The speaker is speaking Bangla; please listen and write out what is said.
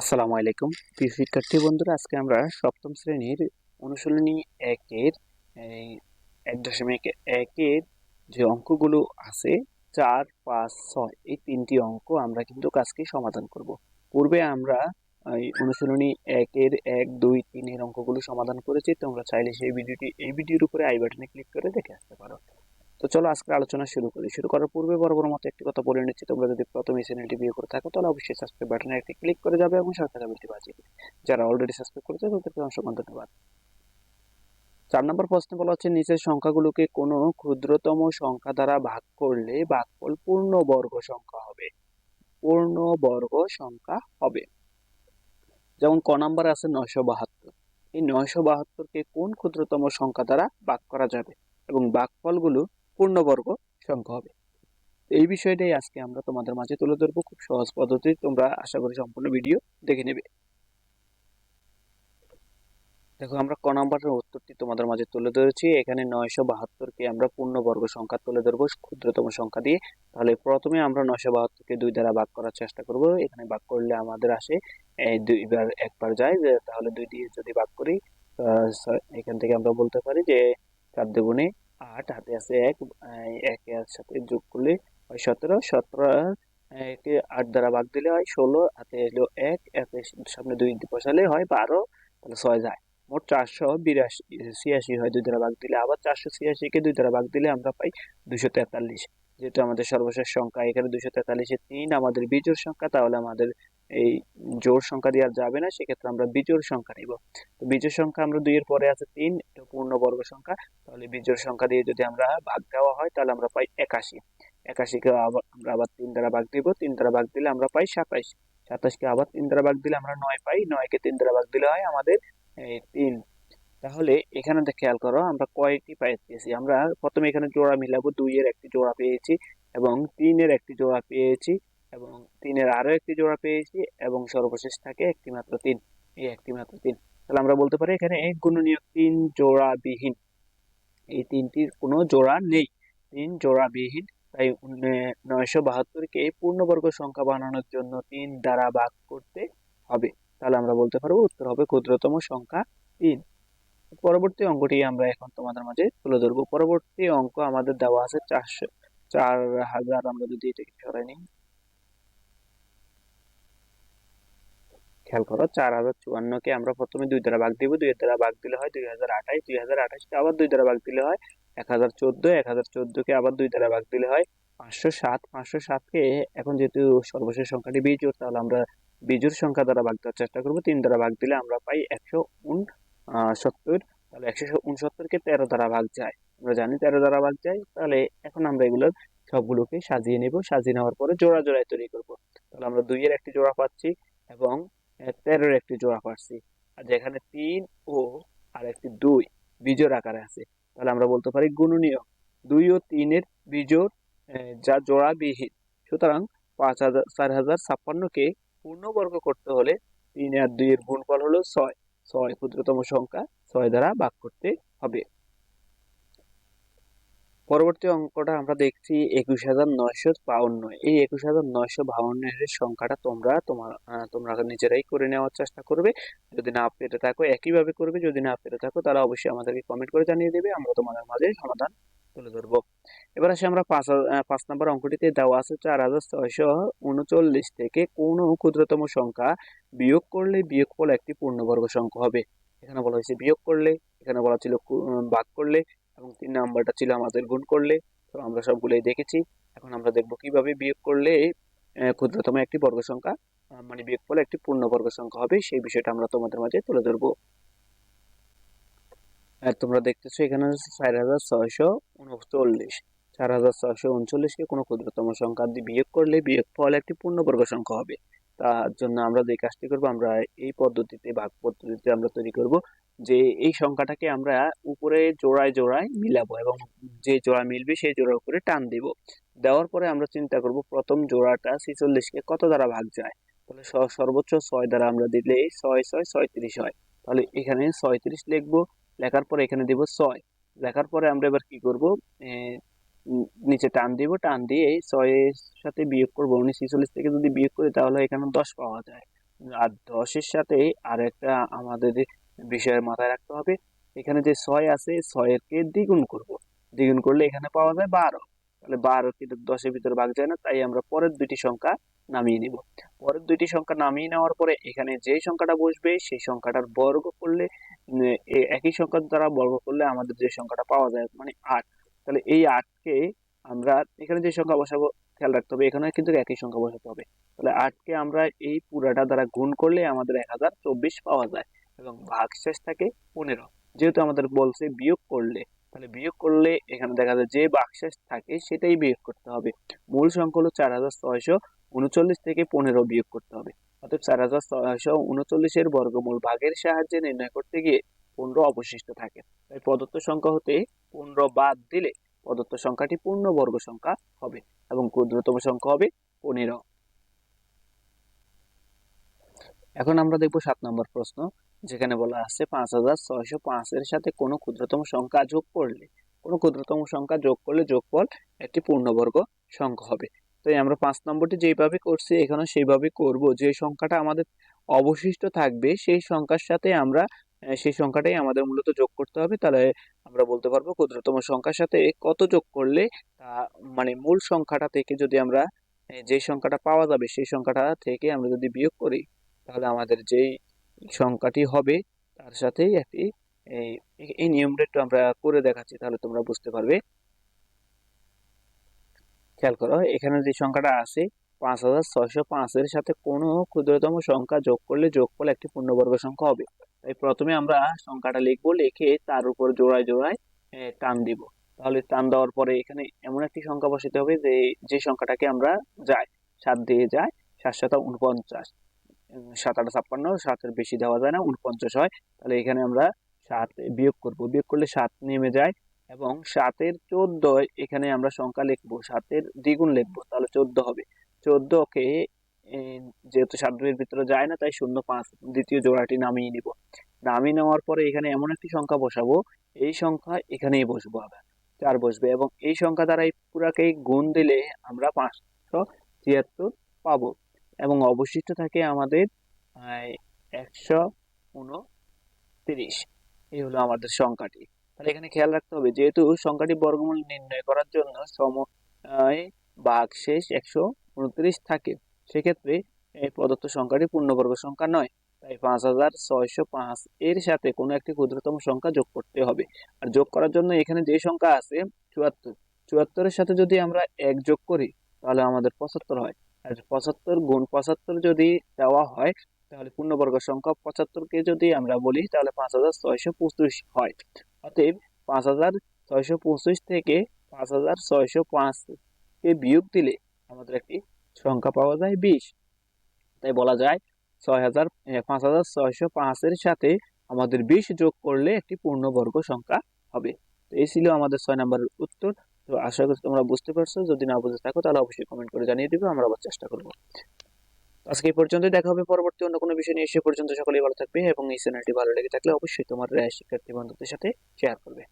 আসসালামু আলাইকুম। প্রিয় শিক্ষার্থী বন্ধুরা, আজকে আমরা সপ্তম শ্রেণির অনুশীলনী একের এক দশমিক একের যে অঙ্কগুলো আছে, চার, পাঁচ, ছয়, এই তিনটি অঙ্ক আমরা কিন্তু কাজকে সমাধান করব। পূর্বে আমরা অনুশীলনী একের এক, দুই, তিনের অঙ্কগুলো সমাধান করেছি, তোমরা চাইলে সেই ভিডিওটি, এই ভিডিওর উপরে আই বাটনে ক্লিক করে দেখে আসতে পারো। তো চলো আজকে আলোচনা শুরু করি। শুরু করার পূর্বে বড় মতো একটি কথা বলে নিচ্ছি। তোমরা যদি প্রথম এই চ্যানেলটি বিয়ে করে থাকো, তাহলে অবশ্যই সাবস্ক্রাইব বাটনে একটি ক্লিক করে যাবে এবং সাথে বেলটি বাজিয়ে দিবে। যারা অলরেডি সাবস্ক্রাইব করেছে, তাদেরকে অসংখ্য ধন্যবাদ। চার নম্বর প্রশ্ন বলা হচ্ছে, নিচের সংখ্যাগুলোকে কোনো ক্ষুদ্রতম সংখ্যা দ্বারা ভাগ করলে ভাগফল পূর্ণ বর্গ সংখ্যা হবে। পূর্ণ বর্গ সংখ্যা হবে। যেমন ক নাম্বার আছে নয়শো বাহাত্তর। এই নয়শো বাহাত্তরকে কোন ক্ষুদ্রতম সংখ্যা দ্বারা ভাগ করা যাবে? এবং ভাগফলগুলো পূর্ণবর্গ সংখ্যা হবে। এই বিষয়টাই আজকে আমরা তোমাদের মাঝে তুলে ধরবো খুব সহজ পদ্ধতি তোমরা আশা করি সম্পূর্ণ ভিডিও দেখে নেবে। দেখো, আমরা ক নাম্বারের উত্তরটি তোমাদের মাঝে তুলে ধরেছি। এখানে নয়শো বাহাত্তরকে আমরা পূর্ণবর্গ সংখ্যা তুলে ধরবো, ক্ষুদ্রতম সংখ্যা দিয়ে। তাহলে প্রথমে আমরা নয়শো বাহাত্তরকে দুই দ্বারা ভাগ করার চেষ্টা করব। এখানে ভাগ করলে আমাদের আসে দুইবার একবার যায়। তাহলে দুই দিয়ে যদি ভাগ করি এখান থেকে আমরা বলতে পারি যে, চার দুগুণে আট হাতে আছে এক একে এর সাথে যোগ করলে হয় সতেরো। সতেরো একে আট দ্বারা ভাগ দিলে হয় ষোলো। হাতে এলো এক, একে সামনে দুই বসালে হয় বারো। তাহলে ছয় যায়। মোট চারশো বিরাশি, ছিয়াশি হয় দুই দ্বারা ভাগ দিলে। আবার চারশো ছিয়াশিকে দুই দ্বারা ভাগ দিলে আমরা পাই দুশো তেতাল্লিশ। যেহেতু আমাদের সর্বশেষ সংখ্যা এখানে দুশো তেতাল্লিশে তিন, আমাদের বিজোড় সংখ্যা, তাহলে আমাদের এই জোড় সংখ্যা দেওয়া যাবে না, সেক্ষেত্রে আমরা বিজোড় সংখ্যা নিব। তো বিজোড় সংখ্যা আমরা দুইয়ের পরে আছে তিন, এটা পূর্ণবর্গ সংখ্যা, তাহলে বিজোড় সংখ্যা দিয়ে যদি আমরা ভাগ দেওয়া হয়, তাহলে আমরা পাই একাশি। একাশিকে আবার আমরা আবার তিন দ্বারা ভাগ দিব, তিন দ্বারা ভাগ দিলে আমরা পাই সাতাইশ সাতাশকে আবার তিন দ্বারা ভাগ দিলে আমরা নয় পাই, নয়কে তিন দ্বারা ভাগ দিলে হয় আমাদের এই তিন। তাহলে এখানে খেয়াল করো, আমরা কয়টি পেয়েছি। আমরা প্রথমে এখানে জোড়া মিলাবো, দুইয়ের একটি জোড়া পেয়েছি এবং তিনের একটি জোড়া পেয়েছি এবং তিনের আরও একটি জোড়া পেয়েছি এবং সর্বশেষ থাকে একটি মাত্র তিন। এই একটি মাত্র তিন। তাহলে আমরা বলতে পারি এখানে এক গুণনীয়ক তিন জোড়া বিহীন এই তিনটির কোনো জোড়া নেই। তিন জোড়া বিহীন তাই নয়শো বাহাত্তরকে পূর্ণবর্গ সংখ্যা বানানোর জন্য তিন দ্বারা ভাগ করতে হবে। তাহলে আমরা বলতে পারব উত্তর হবে ক্ষুদ্রতম সংখ্যা তিন। পরবর্তী অঙ্কটি আমরা এখন তোমাদের মাঝে তুলে ধরবো। পরবর্তী অঙ্ক আমাদের দেওয়া আছে চারশো, চার হাজার, আমরা যদি এটাকে সরাই নিই। খেয়াল করো, চার হাজার চুয়ান্নকে আমরা প্রথমে দুই দ্বারা ভাগ দিব। দুই দ্বারা ভাগ দিলে হয় দুই হাজার আঠাশ, দুই হাজার আঠাশকে আবার দুই দ্বারা ভাগ দিলে হয় এক হাজার চোদ্দ, এক হাজার চোদ্দকে আবার দুই দ্বারা ভাগ দিলে হয় পাঁচশো সাত। পাঁচশো সাতকে এখন যেহেতু সর্বশেষ সংখ্যাটি বিজোড়, তাহলে আমরা বিজোড় সংখ্যা দ্বারা ভাগ দেওয়ার চেষ্টা করব। তিন দ্বারা ভাগ দিলে আমরা পাই একশো উন সত্তর, তাহলে একশো উনসত্তরকে তেরো দ্বারা ভাগ যায় আমরা জানি তেরো দ্বারা ভাগ যায় তাহলে এখন আমরা এগুলোর সবগুলোকে সাজিয়ে নেব। সাজিয়ে নেওয়ার পরে জোড়া জোড়ায় তৈরি করব। তাহলে আমরা দুইয়ের একটি জোড়া পাচ্ছি এবং তেরোর একটি জোড়া পাচ্ছি। আর যেখানে তিন ও আর একটি দুই বিজোড় আকারে আছে, তাহলে আমরা বলতে পারি গুণনীয় দুই ও তিনের বিজোড় যা জোড়া বিহীন সুতরাং পাঁচ হাজার, চার হাজার ছাপ্পান্নকে পূর্ণবর্গ করতে হলে তিন আর দুইয়ের গুণফল হলো ছয়। ছয় ক্ষুদ্রতম সংখ্যা ছয় দ্বারা ভাগ করতে হবে। পরবর্তী অঙ্কটা আমরা দেখছি একুশ হাজার নয়শো বাউন্ন। এই একুশ হাজার নয়শো বাউন্নের সংখ্যাটা তোমরা তোমার তোমরা নিজেরাই করে নেওয়ার চেষ্টা করবে। যদি না পেরে থাকো, একইভাবে করবে। যদি না পেরে থাকো, তাহলে অবশ্যই আমাদেরকে কমেন্ট করে জানিয়ে দেবে। আমরা তোমাদের মাঝে সমাধান তুলে ধরবো। এবার আসে আমরা পাঁচ পাঁচ নম্বর অঙ্কটিতে। দেওয়া আছে চার হাজার ছয়শো উনচল্লিশ থেকে কোনো ক্ষুদ্রতম সংখ্যা বিয়োগ করলে বিয়োগফল একটি পূর্ণবর্গ সংখ্যা হবে। এখানে বলা হয়েছে বিয়োগ করলে, এখানে বলা ছিল ভাগ করলে এবং তিন নাম্বারটা ছিল আমাদের গুণ করলে। তো আমরা সবগুলোই দেখেছি। এখন আমরা দেখব কীভাবে বিয়োগ করলে ক্ষুদ্রতম একটি বর্গ সংখ্যা মানে বিয়োগফল একটি পূর্ণবর্গ সংখ্যা হবে। সেই বিষয়টা আমরা তোমাদের মাঝে তুলে ধরবো। আর তোমরা দেখতেছো এখানে চার হাজার ছয়শো উনচল্লিশ চার হাজার ছয়শো উনচল্লিশকে কোনো ক্ষুদ্রতম সংখ্যা দিয়ে বিয়োগ করলে বিয়োগ ফল একটি পূর্ণবর্গ সংখ্যা হবে। তার জন্য আমরা যে কাজটি করব, আমরা এই পদ্ধতিতে, ভাগ পদ্ধতিতে আমরা তৈরি করব যে এই সংখ্যাটাকে আমরা উপরে জোড়ায় জোড়ায় মিলাবো এবং যে জোড়া মিলবে সেই জোড়ার উপরে টান দিব। দেওয়ার পরে আমরা চিন্তা করব প্রথম জোড়াটা ছিচল্লিশকে কত দ্বারা ভাগ যায়? তাহলে সর্বোচ্চ ছয় দ্বারা আমরা দিলে ছয় ছয় ছয়ত্রিশ হয়। তাহলে এখানে ছয়ত্রিশ লিখব লেখার পরে এখানে দিব ছয়। লেখার পরে আমরা এবার কি করব? নিচে টান দিব, টান দিয়ে ছয়ের সাথে বিয়োগ করব। উনিশ ছিচল্লিশ থেকে যদি বিয়োগ করি তাহলে এখানে দশ পাওয়া যায়। আর দশের সাথে আর একটা আমাদের বিষয়ের মাথায় রাখতে হবে, এখানে যে ছয় আছে, ছয়েরকে দ্বিগুণ করব। দ্বিগুণ করলে এখানে পাওয়া যায় বারো। তাহলে বারো কিন্তু দশের ভিতরে ভাগ যায় না, তাই আমরা পরের দুইটি সংখ্যা নামিয়ে নিব। পরের দুইটি সংখ্যা নামিয়ে নেওয়ার পরে এখানে যে সংখ্যাটা বসবে, সেই সংখ্যাটার বর্গ করলে একই সংখ্যা দ্বারা বর্গ করলে আমাদের যে সংখ্যাটা পাওয়া যায় মানে আট, তাহলে এই আটকে আমরা এখানে যে সংখ্যা বসাবো, খেয়াল রাখতে হবে, এখানে কিন্তু একই সংখ্যা বসাতে হবে। তাহলে আটকে আমরা এই পুরাটা দ্বারা গুণ করলে আমাদের এক হাজার চব্বিশ পাওয়া যায় এবং ভাগ শেষ থাকে পনেরো, যেহেতু আমাদের বলছে বিয়োগ করলে। তাহলে বিয়োগ করলে এখানে দেখা যায় যে ভাগশেষ থাকে সেটাই বিয়োগ করতে হবে। মূল সংখ্যা হলো চার হাজার ছয়শো উনচল্লিশ থেকে পনেরো বিয়োগ করতে হবে। অর্থাৎ চার হাজার ছয়শো উনচল্লিশের বর্গমূল ভাগের সাহায্যে নির্ণয় করতে গিয়ে পনেরো অবশিষ্ট থাকে। তাই প্রদত্ত সংখ্যা হতে পনেরো বাদ দিলে প্রদত্ত সংখ্যাটি পূর্ণ বর্গ সংখ্যা হবে এবং ক্ষুদ্রতম সংখ্যা হবে পনেরো। এখন আমরা দেখব সাত নম্বর প্রশ্ন। যেখানে বলা আছে পাঁচ হাজার ছয়শো পাঁচের সাথে কোনো ক্ষুদ্রতম সংখ্যা যোগ করলে, কোনো ক্ষুদ্রতম সংখ্যা যোগ করলে যোগফল একটি পূর্ণবর্গ সংখ্যা হবে। তাই আমরা পাঁচ নম্বরটি যেইভাবে করছি এখানে সেইভাবে করব। যে সংখ্যাটা আমাদের অবশিষ্ট থাকবে, সেই সংখ্যার সাথে আমরা সেই সংখ্যাটাই আমাদের মূলত যোগ করতে হবে। তাহলে আমরা বলতে পারব ক্ষুদ্রতম সংখ্যার সাথে কত যোগ করলে, তা মানে মূল সংখ্যাটা থেকে যদি আমরা যে সংখ্যাটা পাওয়া যাবে, সেই সংখ্যাটা থেকে আমরা যদি বিয়োগ করি, তাহলে আমাদের যেই সংখ্যাটি হবে, তার সাথেই একটি, এই নিয়মটা একটু আমরা করে দেখাচ্ছি, তাহলে তোমরা বুঝতে পারবে। খেয়াল করো, এখানে যে সংখ্যাটা আছে, পাঁচ হাজার ছয়শো পাঁচের সাথে কোনো ক্ষুদ্রতম সংখ্যা যোগ করলে যোগফল একটি পূর্ণবর্গ সংখ্যা হবে। তাই প্রথমে আমরা সংখ্যাটা লিখব, লিখে তার উপর জোড়ায় জোড়ায় টান দিব। তাহলে টান দেওয়ার পরে এখানে এমন একটি সংখ্যা বসাতে হবে যে যে সংখ্যাটাকে আমরা যাই সাত দিয়ে যায় সাত সাত উনপঞ্চাশ। সাত আট ছাপ্পান্ন, সাতের বেশি দেওয়া যায় না উনপঞ্চাশ হয়। তাহলে এখানে আমরা সাত বিয়োগ করব। বিয়োগ করলে সাত নেমে যায় এবং সাতের চোদ্দ এখানে আমরা সংখ্যা লিখব। সাতের দ্বিগুণ লিখব, তাহলে চোদ্দ হবে। চোদ্দকে যেহেতু সাত দুইয়ের ভিতরে যায় না, তাই শূন্য পাঁচ দ্বিতীয় জোড়াটি নামিয়ে নিব। নামিয়ে নেওয়ার পরে এখানে এমন একটি সংখ্যা বসাবো। এই সংখ্যা এখানেই বসবো আবার চার বসবে এবং এই সংখ্যা দ্বারা এই পুরাকে গুণ দিলে আমরা পাঁচশো ছিয়াত্তর পাবো। এবং অবশিষ্ট থাকে আমাদের একশো উনত্রিশ। এই হলো আমাদের সংখ্যাটি। তাহলে এখানে খেয়াল রাখতে হবে, যেহেতু সংখ্যাটি বর্গমূল নির্ণয় করার জন্য সময় বাঘ শেষ একশো উনত্রিশ থাকে, সেক্ষেত্রে এই প্রদত্ত সংখ্যাটি পূর্ণবর্গ সংখ্যা নয়। তাই পাঁচ হাজার ছয়শো পাঁচ এর সাথে কোনো একটি ক্ষুদ্রতম সংখ্যা যোগ করতে হবে। আর যোগ করার জন্য এখানে যে সংখ্যা আছে, চুয়াত্তর। চুয়াত্তরের সাথে যদি আমরা এক যোগ করি, তাহলে আমাদের পঁচাত্তর হয়। আর পঁচাত্তর গুণ পঁচাত্তর যদি দেওয়া হয়, তাহলে পূর্ণবর্গ সংখ্যা পঁচাত্তরকে যদি আমরা বলি, তাহলে পাঁচ হাজার ছয়শো পঁচিশ হয়। অতএব পাঁচ হাজার ছয়শো পঁচিশ থেকে পাঁচ হাজার ছয়শো পাঁচকে বিয়োগ দিলে আমাদের একটি সংখ্যা পাওয়া যায় বিশ। তাই বলা যায় ছয় হাজার পাঁচ হাজার ছয়শো পাঁচের সাথে আমাদের বিশ যোগ করলে একটি পূর্ণবর্গ সংখ্যা হবে। তো এই ছিল আমাদের ছয় নম্বরের উত্তর। তো আশা করি তোমরা বুঝতে পারছ। যদি না বুঝতে থাকো, তাহলে অবশ্যই কমেন্ট করে জানিয়ে দিবে, আমরা আবার চেষ্টা করব। আজকে এই পর্যন্তই, দেখা হবে পরবর্তী অন্য কোনো বিষয় নিয়ে। এসে পর্যন্ত সকলেই ভালো থাকবে এবং এই চ্যানেলটি ভালো লেগে থাকলে অবশ্যই তোমার শিক্ষার্থী বন্ধুদের সাথে শেয়ার করবে।